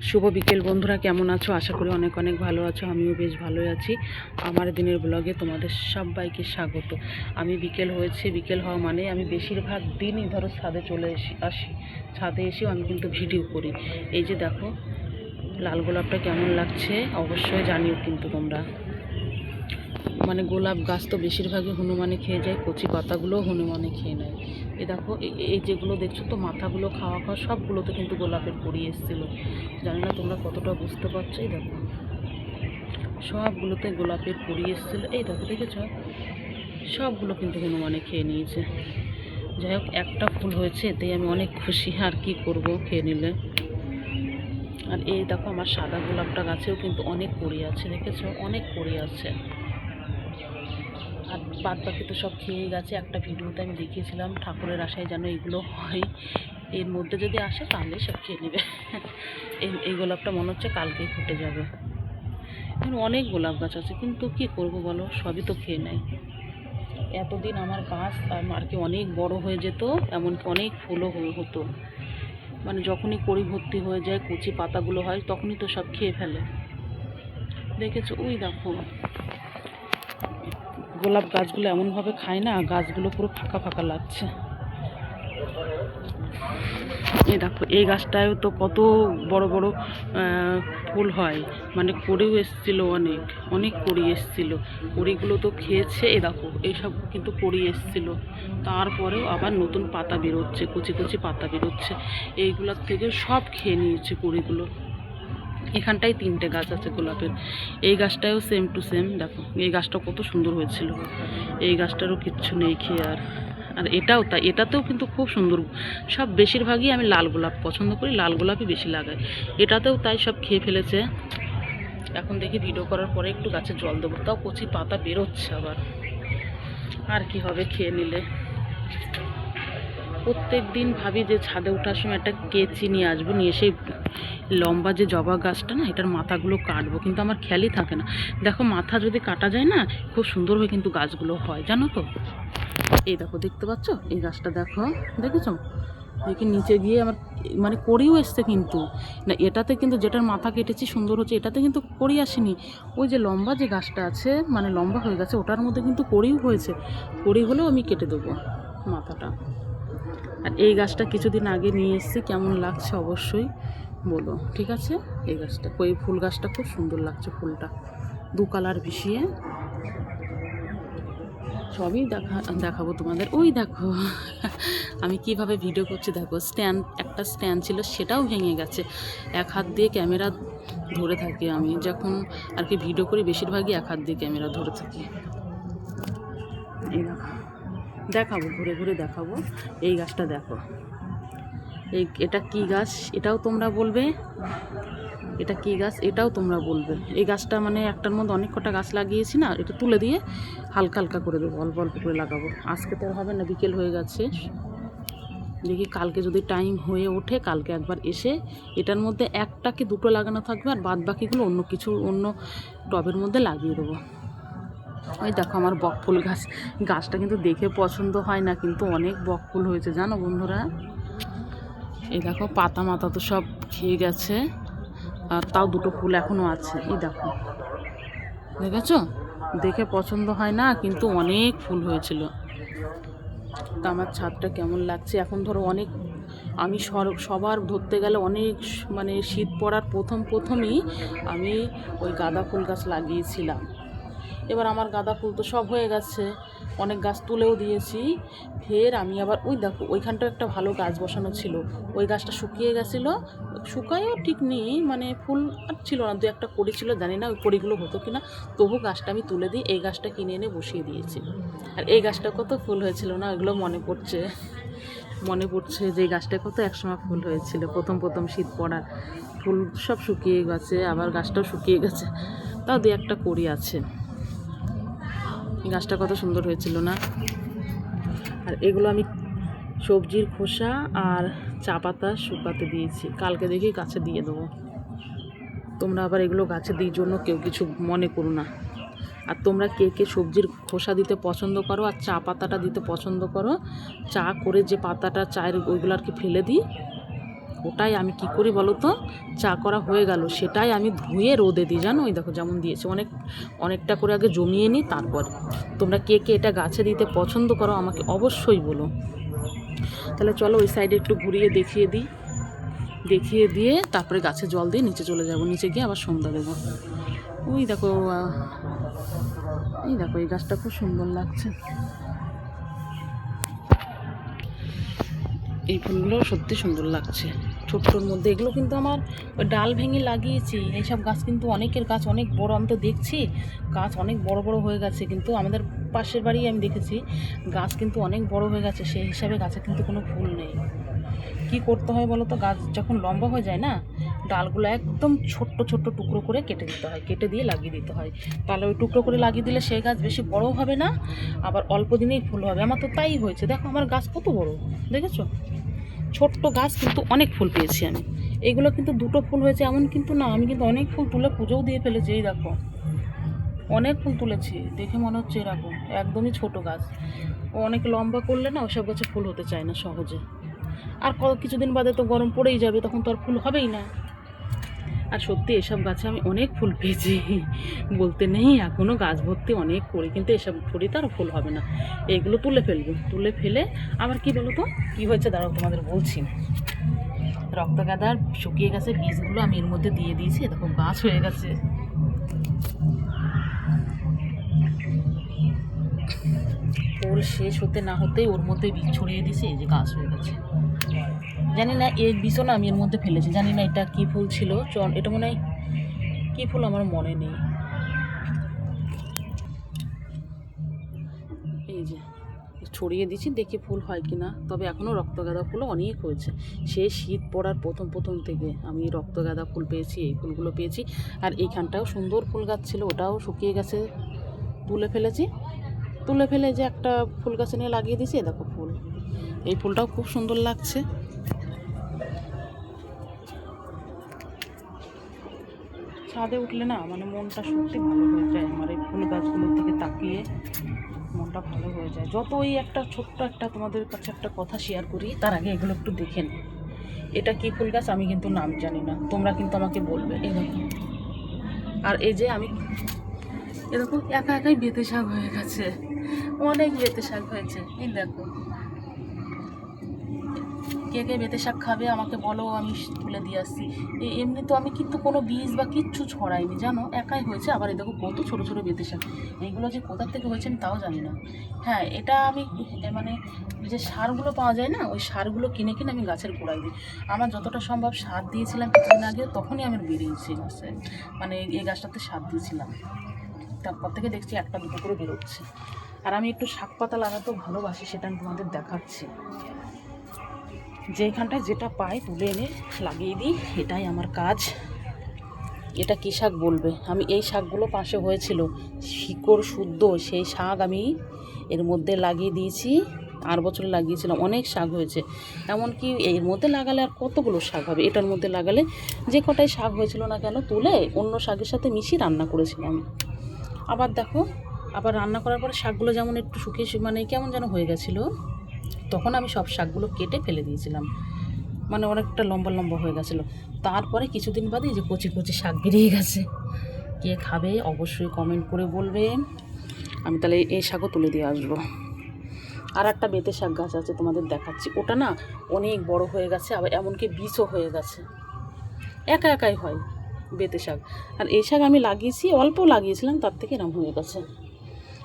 শুভ বিকেল বন্ধুরা, কেমন আছো? আশা করি অনেক অনেক ভালো আছো, আমিও বেশ ভালোই আছি। আমার দিনের ব্লগে তোমাদের সবাইকে স্বাগত। আমি বিকেল হয়েছে, বিকেল হওয়া মানে আমি বেশিরভাগ দিনই ধরো ছাদে চলে এসি আসি। ছাদে এসেও আমি কিন্তু ভিডিও করি। এই যে দেখো, লাল গোলাপটা কেমন লাগছে, অবশ্যই জানিও কিন্তু তোমরা। মানে গোলাপ গাছ তো বেশিরভাগই হনুমানে খেয়ে যায়, কচি পাতাগুলোও হনুমানে খেয়ে নেয়। এই দেখো এই- যেগুলো দেখছ তো, মাথাগুলো, খাওয়া খাওয়া সবগুলোতে কিন্তু গোলাপের পরি এসেছিল। জানি না তোমরা কতটা বুঝতে পারছ, এই দেখো। সবগুলোতে গোলাপের পরি এসেছিল। এই দেখো, দেখেছ? সবগুলো কিন্তু হনুমানে খেয়ে নিয়েছে। যাই হোক, একটা ফুল হয়েছে, এতেই আমি অনেক খুশি। আর কি করব খেয়ে নিলে? আর এই দেখো, আমার সাদা গোলাপটা গাছেও কিন্তু অনেক পরি আছে, দেখেছ? অনেক পরি আছে। বাদ বাকি তো সব খেয়ে গেছে। একটা ভিডিওতে আমি দেখিয়েছিলাম, ঠাকুরের আশায় যেন এগুলো হয়। এর মধ্যে যদি আসে তাহলে সব খেয়ে নেবে। এই গোলাপটা মনে হচ্ছে কালকেই ফুটে যাবে। এখানে অনেক গোলাপ গাছ আছে, কিন্তু কি করব বলো? সবই তো খেয়ে নেয়। এতদিন আমার গাছ আর কি অনেক বড় হয়ে যেত, এমনকি অনেক ফুলও হতো। মানে যখনই কড়ি ভর্তি হয়ে যায়, কচি পাতাগুলো হয়, তখনই তো সব খেয়ে ফেলে। দেখেছ? ওই দেখো। গোলাপ গাছগুলো এমনভাবে খায় না, গাছগুলো পুরো ফাঁকা ফাঁকা লাগছে। এই দেখো, এই গাছটায় তো কত বড় বড় ফুল হয়। মানে কড়িও এসছিল অনেক অনেক কড়ি এসছিল। কড়িগুলো তো খেয়েছে এ দেখো, এইসব কিন্তু কড়ি এসছিল। তারপরেও আবার নতুন পাতা বেরোচ্ছে, কুচি কুচি পাতা বেরোচ্ছে। এইগুলোর থেকে সব খেয়ে নিয়েছে কড়িগুলো এখানটায় তিনটে গাছ আছে গোলাপের। এই গাছটাও সেম টু সেম দেখো, এই গাছটা কত সুন্দর হয়েছিল। এই গাছটারও কিচ্ছু নেই খেয়ে আর। আর এটাও তাই, এটাতেও কিন্তু খুব সুন্দর। সব বেশিরভাগই আমি লাল গোলাপ পছন্দ করি, লাল গোলাপই বেশি লাগাই। এটাতেও তাই সব খেয়ে ফেলেছে। এখন দেখি ভিডিও করার পরে একটু গাছে জল দেবো। তাও কচি পাতা বেরোচ্ছে আবার। আর কি হবে খেয়ে নিলে। প্রত্যেক দিন ভাবি যে ছাদে ওঠার সময় একটা কেচি নিয়ে আসব, নিয়ে সেই লম্বা যে জবা গাছটা না, এটার মাথাগুলো কাটবো, কিন্তু আমার খেয়ালই থাকে না। দেখো, মাথা যদি কাটা যায় না, খুব সুন্দর হয়ে কিন্তু গাছগুলো হয়, জানো তো? এই দেখো, দেখতে পাচ্ছ? এই গাছটা দেখো, দেখেছ? দেখি নিচে গিয়ে আমার মানে করিও এসছে কিন্তু। না, এটাতে কিন্তু যেটার মাথা কেটেছি সুন্দর হচ্ছে, এটাতে কিন্তু করি আসেনি। ওই যে লম্বা যে গাছটা আছে মানে লম্বা হয়ে গেছে, ওটার মধ্যে কিন্তু করিও হয়েছে। করি হলেও আমি কেটে দেবো মাথাটা। আর এই গাছটা কিছুদিন আগে নিয়ে এসেছি, কেমন লাগছে অবশ্যই। বলো, ঠিক আছে? এই গাছটা, ওই ফুল গাছটা খুব সুন্দর লাগছে ফুলটা। দু কালার ভিসিয়ে সবই দেখা, দেখাবো তোমাদের। ওই দেখো, আমি কীভাবে ভিডিও করছি দেখো স্ট্যান্ড একটা স্ট্যান্ড ছিল, সেটাও ভেঙে গেছে। এক হাত দিয়ে ক্যামেরা ধরে থাকি আমি। যখন আর কি ভিডিও করি, বেশিরভাগই এক হাত দিয়ে ক্যামেরা ধরে থাকি। এই দেখো, দেখাবো, ঘুরে ঘুরে দেখাবো। এই গাছটা দেখো। এই এটা কি গাছ? এটাও তোমরা বলবে। এটা কি গাছ? এটাও তোমরা বলবে। এই গাছটা মানে একটার মধ্যে অনেক কটা গাছ লাগিয়েছি না, এটা তুলে দিয়ে হালকা হালকা করে দেবো, অল্প অল্প করে লাগাবো। আজকে তো হবে না, বিকেল হয়ে গেছে। দেখি কালকে যদি টাইম হয়ে ওঠে, কালকে একবার এসে এটার মধ্যে একটা কি দুটো লাগানো থাকবে আর বাদ বাকিগুলো অন্য কিছু, অন্য টবের মধ্যে লাগিয়ে দেবো। ওই দেখো আমার বকফুল গাছ। গাছটা কিন্তু দেখে পছন্দ হয় না, কিন্তু অনেক বকফুল হয়েছে, জানো বন্ধুরা? এই দেখো, পাতা মাতা তো সব খেয়ে গেছে। আর তাও দুটো ফুল এখনও আছে, এই দেখো। দেখেছ? দেখে পছন্দ হয় না, কিন্তু অনেক ফুল হয়েছিল। তা আমার ছাদটা কেমন লাগছে? এখন ধরো অনেক, আমি সবার ধরতে গেলে অনেক মানে শীত পড়ার প্রথম, প্রথমই আমি ওই গাঁদা ফুল গাছ লাগিয়েছিলাম। এবার আমার গাঁদা ফুল তো সব হয়ে গেছে। অনেক গাছ তুলেও দিয়েছি। ফের আমি আবার, ওই দেখো ওইখানটাও একটা ভালো গাছ বসানো ছিল। ওই গাছটা শুকিয়ে গেছিল। শুকায়ও ঠিক নেই মানে ফুল আর ছিল না, দু একটা কড়ি ছিল, জানি না ওই কড়িগুলো হতো কি না তবু গাছটা আমি তুলে দিয়ে এই গাছটা কিনে এনে বসিয়ে দিয়েছি। আর এই গাছটা কত ফুল হয়েছিল না ওইগুলো মনে পড়ছে। মনে পড়ছে যে গাছটা কত একসময় ফুল হয়েছিল। প্রথম প্রথম শীত পড়ার ফুল সব শুকিয়ে গেছে, আবার গাছটাও শুকিয়ে গেছে। তাও দু একটা কড়ি আছে। গাছটা কত সুন্দর হয়েছিল না? আর এগুলো আমি সবজির খোসা আর চা পাতা শুকাতে দিয়েছি। কালকে দেখি গাছে দিয়ে দেবো। তোমরা আবার এগুলো গাছে দিই জন্য কেউ কিছু মনে করো না। আর তোমরা কে কে সবজির খোসা দিতে পছন্দ করো আর চা পাতাটা দিতে পছন্দ করো, চা করে যে পাতাটা চায়ের ওইগুলো আর কি ফেলে দিই ওটাই আমি কি করি বলো তো? চা করা হয়ে গেল। সেটাই আমি ধুয়ে রোদে দিই, জানো? ওই দেখো যেমন দিয়েছে। অনেক, অনেকটা করে আগে জমিয়ে নিই তারপরে। তোমরা কে কে এটা গাছে দিতে পছন্দ করো আমাকে অবশ্যই বলো। তাহলে চলো ওই সাইডে একটু ঘুরিয়ে দেখিয়ে দিই। দেখিয়ে দিয়ে তারপরে গাছে জল দিয়ে নিচে চলে যাব। নিচে গিয়ে আবার সন্ধ্যা দেবো। ওই দেখো এই দেখো, এই গাছটা খুব সুন্দর লাগছে। এই ফুলগুলো সত্যি সুন্দর লাগছে। ছোট্টর মধ্যে। এগুলো কিন্তু আমার ডাল ভেঙে লাগিয়েছি। এইসব গাছ কিন্তু অনেকের গাছ অনেক বড়। আমি তো দেখছি গাছ অনেক বড় বড় হয়ে গেছে। কিন্তু আমাদের পাশের বাড়ি আমি দেখেছি গাছ কিন্তু অনেক বড় হয়ে গেছে। সেই হিসাবে গাছে কিন্তু কোনো ফুল নেই। কি করতে হয় বলো তো? গাছ যখন লম্বা হয়ে যায় না, ডালগুলো একদম ছোট্ট ছোট্ট টুকরো করে কেটে দিতে হয়। কেটে দিয়ে লাগিয়ে দিতে হয়। তাহলে ওই টুকরো করে লাগিয়ে দিলে সেই গাছ বেশি বড় হবে না, আবার অল্প দিনেই ফুল হবে। আমার তো তাই হয়েছে। দেখো আমার গাছ কত বড়, দেখেছ? ছোট্ট গাছ কিন্তু অনেক ফুল পেয়েছি আমি। এগুলো কিন্তু দুটো ফুল হয়েছে, এমন কিন্তু না, আমি কিন্তু অনেক ফুল তুলে পুজোও দিয়ে ফেলেছি, এই দেখো। অনেক ফুল তুলেছি, দেখে মনে হচ্ছে এরকম, একদমই ছোট গাছ। ও অনেক লম্বা করলে না, ওসব গাছে ফুল হতে চায় না সহজে। আর কিছুদিন বাদে তো গরম পড়েই যাবে, তখন তো আর ফুল হবেই না। আর সত্যি এসব গাছে আমি অনেক ফুল পেয়েছি। বলতে নেই এখনও গাছ ভর্তি অনেক করি, কিন্তু এসব করি তো আর ফুল হবে না। এইগুলো তুলে ফেলব। তুলে ফেলে আবার কি বলো তো কী হয়েছে দাঁড়াও তোমাদের বলছি। রক্ত গাদার শুকিয়ে গেছে বীজগুলো আমি এর মধ্যে দিয়ে দিয়েছি দেখো গাছ হয়ে গেছে। ফুল শেষ হতে না হতেই ওর মধ্যে বীজ ছড়িয়ে দিয়েছি, এই যে গাছ হয়ে গেছে। জানি না, এই বীজও না আমি এর মধ্যে ফেলেছি। জানি না এটা কী ফুল ছিল এটা মনে হয় কী ফুল আমার মনে নেই। এই যে, ছড়িয়ে দিচ্ছি দেখি ফুল হয় কি না তবে এখনও রক্তগাঁদা ফুলও অনেক হয়েছে। সে শীত পড়ার প্রথম প্রথম থেকে আমি রক্তগাঁদা ফুল পেয়েছি, এই ফুলগুলো পেয়েছি। আর এইখানটাও সুন্দর ফুল গাছ ছিল, ওটাও শুকিয়ে গেছে। তুলে ফেলেছি। তুলে ফেলে যে একটা ফুল গাছে নিয়ে লাগিয়ে দিয়েছি দেখো ফুল। এই ফুলটাও খুব সুন্দর লাগছে। ছাদে উঠলে না মানে মনটা সত্যি ভালো হয়ে যায়। আমার এই ফুল গাছগুলোর দিকে তাকিয়ে মনটা ভালো হয়ে যায়। যত ওই একটা ছোট্ট একটা তোমাদের কাছে একটা কথা শেয়ার করি, তার আগে এগুলো একটু দেখে নিই এটা কি ফুল গাছ? আমি কিন্তু নাম জানি না। তোমরা কিন্তু আমাকে বলবে। দেখো। আর এই যে আমি এরকম একা একাই বেতে শাক হয়ে গেছে। অনেক বেতে শাক হয়েছে। এই দেখো। কে কে বেতে শাক খাবে আমাকে বলো, আমি তুলে দিয়ে আসছি। এমনি তো আমি কিন্তু কোনো বীজ বা কিচ্ছু ছড়াইনি, জানো? একাই হয়েছে। আবার এই দেখো কত ছোটো ছোটো বেতে শাক। এইগুলো যে কোথার থেকে হয়েছে আমি তাও জানি না। হ্যাঁ এটা আমি মানে যে সারগুলো পাওয়া যায় না, ওই সারগুলো কিনে কিনে আমি গাছের গোড়ায় দিই। আমার যতটা সম্ভব সার দিয়েছিলাম কিছুদিন আগে, তখনই আমার বেরিয়েছে গাছে। মানে এই গাছটাতে সার দিয়েছিলাম। তারপর থেকে দেখছি একটা দুটো করে বেরোচ্ছে। আর আমি একটু শাক পাতা লাগাতেও ভালোবাসি, সেটা আমি তোমাদের দেখাচ্ছি। যেখানটায় যেটা পাই তুলে এনে লাগিয়ে দিই, এটাই আমার কাজ। এটা কী শাক বলবে? আমি এই শাকগুলো পাশে হয়েছিল, শিকড় শুদ্ধ, সেই শাক আমি এর মধ্যে লাগিয়ে দিয়েছি আর বছর লাগিয়েছিলাম, অনেক শাক হয়েছে। এমনকি এর মধ্যে লাগালে আর কতগুলো শাক হবে? এটার মধ্যে লাগালে যে কটাই শাক হয়েছিল না কেন তুলে অন্য শাকের সাথে মিশিয়ে রান্না করেছিলাম। আবার দেখো, আবার রান্না করার পরে শাকগুলো যেমন একটু শুকিয়ে মানে কেমন যেন হয়ে গেছিল। তখন আমি সব শাকগুলো কেটে ফেলে দিয়েছিলাম। মানে অনেকটা লম্বা লম্বা হয়ে গেছিল। তারপরে কিছুদিন বাদে যে কচি কচি শাক বেরিয়ে গেছে। কে খাবে অবশ্যই কমেন্ট করে বলবে। আমি তাহলে এই শাকও তুলে দিয়ে আসব। আর একটা বেতে শাক গাছ আছে তোমাদের দেখাচ্ছি। ওটা না অনেক বড় হয়ে গেছে, আবার এমনকি বীজও হয়ে গেছে। একা একাই হয় বেতে শাক। আর এই শাক আমি লাগিয়েছি, অল্প লাগিয়েছিলাম, তার থেকে এরম হয়ে গেছে।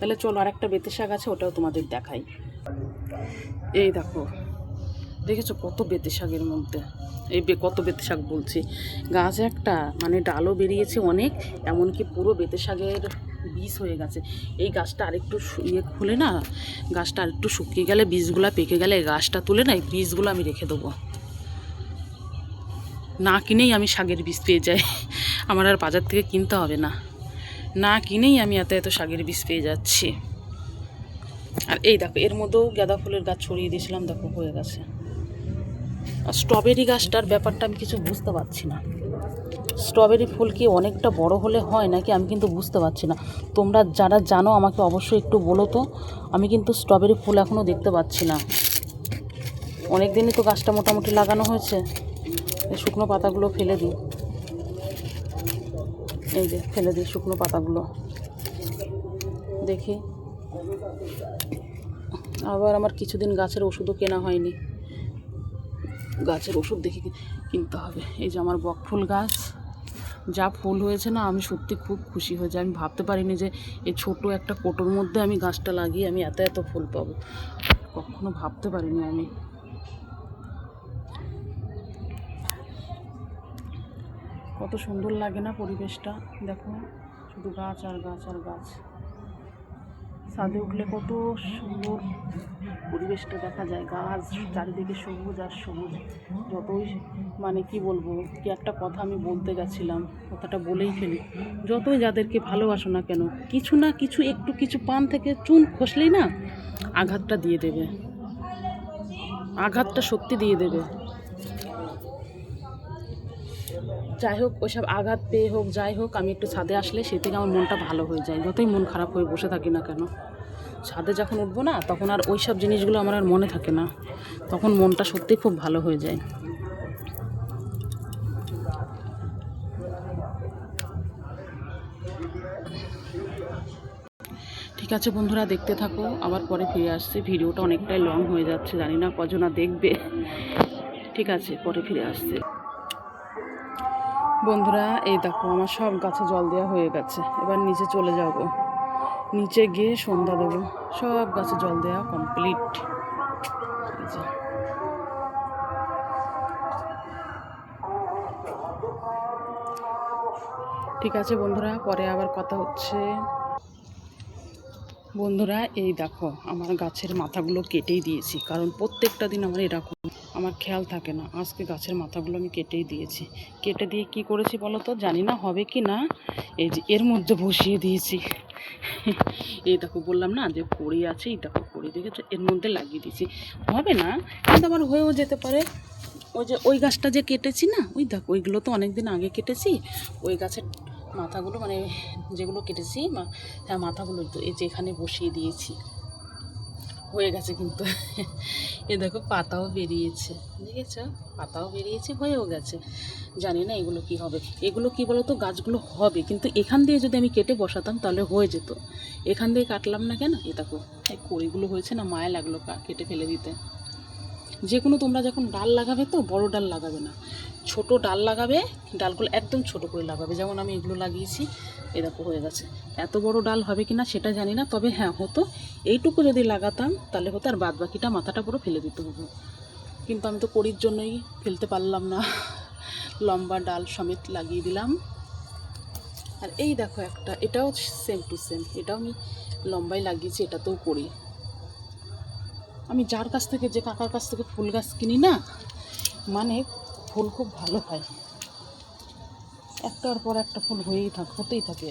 তাহলে চলো আর একটা বেতে শাক আছে, ওটাও তোমাদের দেখাই। এই দেখো, দেখেছ কত বেতে শাকের মধ্যে? এই কত বেতে শাক বলছি। গাছ একটা মানে ডালও বেরিয়েছে অনেক, এমনকি পুরো বেতে শাকের বীজ হয়ে গেছে। এই গাছটা আরেকটু ইয়ে খুলে না, গাছটা আরেকটু শুকিয়ে গেলে, বীজগুলো পেকে গেলে গাছটা তুলে না, এই বীজগুলো আমি রেখে দেবো। না কিনেই আমি শাকের বীজ পেয়ে যাই। আমার আর বাজার থেকে কিনতে হবে না। না কিনেই আমি এত এত শাকের বীজ পেয়ে যাচ্ছি। আর এই দেখো, এর মধ্যেও গাঁদা ফুলের গাছ ছড়িয়ে দিয়েছিলাম, দেখো, হয়ে গেছে। আর স্ট্রবেরি গাছটার ব্যাপারটা আমি কিছু বুঝতে পারছি না। স্ট্রবেরি ফুল কি অনেকটা বড় হলে হয় নাকি আমি কিন্তু বুঝতে পারছি না। তোমরা যারা জানো, আমাকে অবশ্যই একটু বলো তো। আমি কিন্তু স্ট্রবেরি ফুল এখনও দেখতে পাচ্ছি না। অনেক দিনই তো গাছটা মোটামুটি লাগানো হয়েছে। শুকনো পাতাগুলো ফেলে দিই। এই যে ফেলে দিই শুকনো পাতাগুলো। দেখি। আবার আমার কিছুদিন গাছের ওষুধও কেনা হয়নি। গাছের ওষুধ দেখে কিনতে হবে। এই যে আমার বকফুল গাছ। যা ফুল হয়েছে না, আমি সত্যি খুব খুশি হয়েছি। আমি ভাবতে পারিনি যে এই ছোট একটা কোটোর মধ্যে আমি গাছটা লাগিয়ে আমি এত এত ফুল পাবো। কখনো ভাবতে পারিনি আমি। কত সুন্দর লাগে না পরিবেশটা। দেখো, শুধু গাছ আর গাছ আর গাছ। ছাদে উঠলে কত সুন্দর পরিবেশটা দেখা যায়। গাছ চারিদিকে সবুজ আর সবুজ। যতই মানে কি বলব, কি একটা কথা আমি বলতে গেছিলাম, কথাটা বলেই ফেলি। যতই যাদেরকে ভালোবাসো না কেন, কিছু না কিছু, একটু কিছু পান থেকে চুন খসলেই না আঘাতটা দিয়ে দেবে। আঘাতটা সত্যি দিয়ে দেবে। যাই হোক, ওইসব আঘাত পেয়ে হোক, যাই হোক, আমি একটু ছাদে আসলে সেই থেকে আমার মনটা ভালো হয়ে যায়। যতই মন খারাপ হয়ে বসে থাকি না কেন, ছাদে যখন উঠবো না, তখন আর ওই সব জিনিসগুলো আমার আর মনে থাকে না। তখন মনটা সত্যি খুব ভালো হয়ে যায়। ঠিক আছে বন্ধুরা, দেখতে থাকো, আবার পরে ফিরে আসছি। ভিডিওটা অনেকটাই লং হয়ে যাচ্ছে, জানি না কজনা দেখবে। ঠিক আছে, পরে ফিরে আসছে। বন্ধুরা, এই দেখো, আমার সব গাছে জল দেওয়া হয়ে গেছে। এবার নিচে চলে যাব। নিচে গিয়ে সন্ধ্যা দেবো। সব গাছে জল দেওয়া কমপ্লিট ঠিক আছে বন্ধুরা, পরে আবার কথা হচ্ছে। বন্ধুরা, এই দেখো, আমার গাছের মাথাগুলো কেটেই দিয়েছি, কারণ প্রত্যেকটা দিন আমার এরকম আমার খেয়াল থাকে না। আজকে গাছের মাথাগুলো আমি কেটেই দিয়েছি। কেটে দিয়ে কি করেছি বলো তো? জানি না হবে কি না। এই যে এর মধ্যে বসিয়ে দিয়েছি। এই দেখো বললাম না যে পড়ি আছে, এই দেখো পড়ি দেখেছ? এর মধ্যে লাগিয়ে দিয়েছি। হবে না? কিন্তু আবার হয়েও যেতে পারে। ওই যে ওই গাছটা যে কেটেছি না, ওই দেখো, ওইগুলো তো অনেক দিন আগে কেটেছি। ওই গাছের মাথাগুলো মানে যেগুলো কেটেছি হ্যাঁ মাথাগুলো তো এই যে এখানে বসিয়ে দিয়েছি। হয়ে গেছে কিন্তু। এ দেখো, পাতাও বেরিয়েছে। দেখেছ? পাতাও বেরিয়েছে, হয়েও গেছে। জানি না এগুলো কি হবে। এগুলো কি বলো তো গাছগুলো হবে। কিন্তু এখান দিয়ে যদি আমি কেটে বসাতাম, তাহলে হয়ে যেত। এখান দিয়ে কাটলাম না কেন? এ দেখো, এই কড়িগুলো হয়েছে না, মায়া লাগল কেটে ফেলে দিতে। যে কোনো তোমরা যখন ডাল লাগাবে তো, বড় ডাল লাগাবে না। ছোট ডাল লাগাবে, ডালগুলো একদম ছোট করে লাগাবে। যেমন আমি এগুলো লাগিয়েছি এরকম হয়ে গেছে। এত বড় ডাল হবে কি না সেটা জানি না, তবে হ্যাঁ হতো। এইটুকু যদি লাগাতাম, তাহলে হতো, আর বাদ বাকিটা মাথাটা পুরো ফেলে দিতে হতো। কিন্তু আমি তো করির জন্যই ফেলতে পারলাম না। লম্বা ডাল সমেত লাগিয়ে দিলাম। আর এই দেখো একটা, এটাও সেম টু সেম এটাও আমি লম্বাই লাগিয়েছি, এটাতেও করি। আমি যার কাছ থেকে, যে কাকার কাছ থেকে ফুল গাছ কিনি না মানে ফুল খুব ভালো হয়। একটার পর একটা ফুল হয়েই থাক, হতেই থাকে।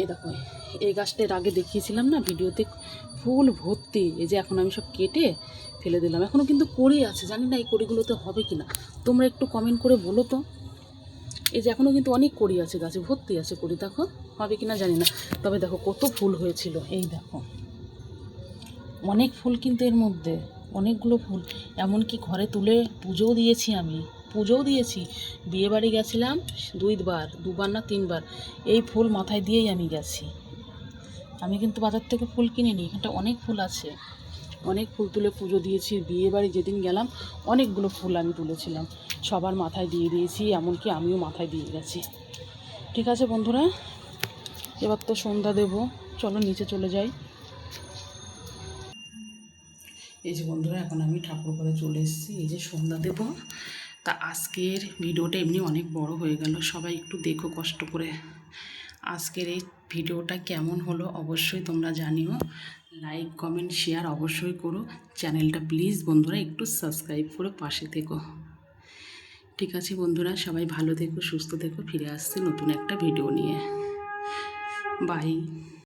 এই দেখো, এই গাছটা এর আগে দেখিয়েছিলাম না ভিডিওতে, ফুল ভর্তি। এই যে এখন আমি সব কেটে ফেলে দিলাম। এখনও কিন্তু কড়ি আছে, জানি না এই কড়িগুলোতে হবে কি না তোমরা একটু কমেন্ট করে বলো তো। এই যে এখনও কিন্তু অনেক কড়ি আছে, গাছে ভর্তি আছে কড়ি। দেখো, হবে কি না জানি না। তবে দেখো কত ফুল হয়েছিল। এই দেখো, অনেক ফুল কিন্তু এর মধ্যে। অনেকগুলো ফুল। এমনকি ঘরে তুলে পুজোও দিয়েছি আমি। পুজোও দিয়েছি। বিয়ে বাড়ি গেছিলাম দুইবার, দুবার না তিনবার। এই ফুল মাথায় দিয়েই আমি গেছি। আমি কিন্তু বাজার থেকে ফুল কিনিনি, এখানটা অনেক ফুল আছে। অনেক ফুল তুলে পুজো দিয়েছি। বিয়ে বাড়ি যেদিন গেলাম, অনেকগুলো ফুল আমি তুলেছিলাম। সবার মাথায় দিয়ে দিয়েছি, এমনকি আমিও মাথায় দিয়ে গেছি। ঠিক আছে বন্ধুরা, এবার তো সন্ধ্যা দেবো। চলো নিচে চলে যাই। এই যে বন্ধুরা, এখন আমি ঠাকুর করে চলে এসেছি। এই যে সন্ধ্যা দেব, তা আজকের ভিডিওটা এমনি অনেক বড় হয়ে গেল। সবাই একটু দেখো কষ্ট করে। আজকের এই ভিডিওটা কেমন হলো অবশ্যই তোমরা জানিও। লাইক কমেন্ট শেয়ার অবশ্যই করো। চ্যানেলটা প্লিজ বন্ধুরা একটু সাবস্ক্রাইব করে পাশে থেকো। ঠিক আছে বন্ধুরা, সবাই ভালো থেকো, সুস্থ থেকো। ফিরে আসছি নতুন একটা ভিডিও নিয়ে। বাই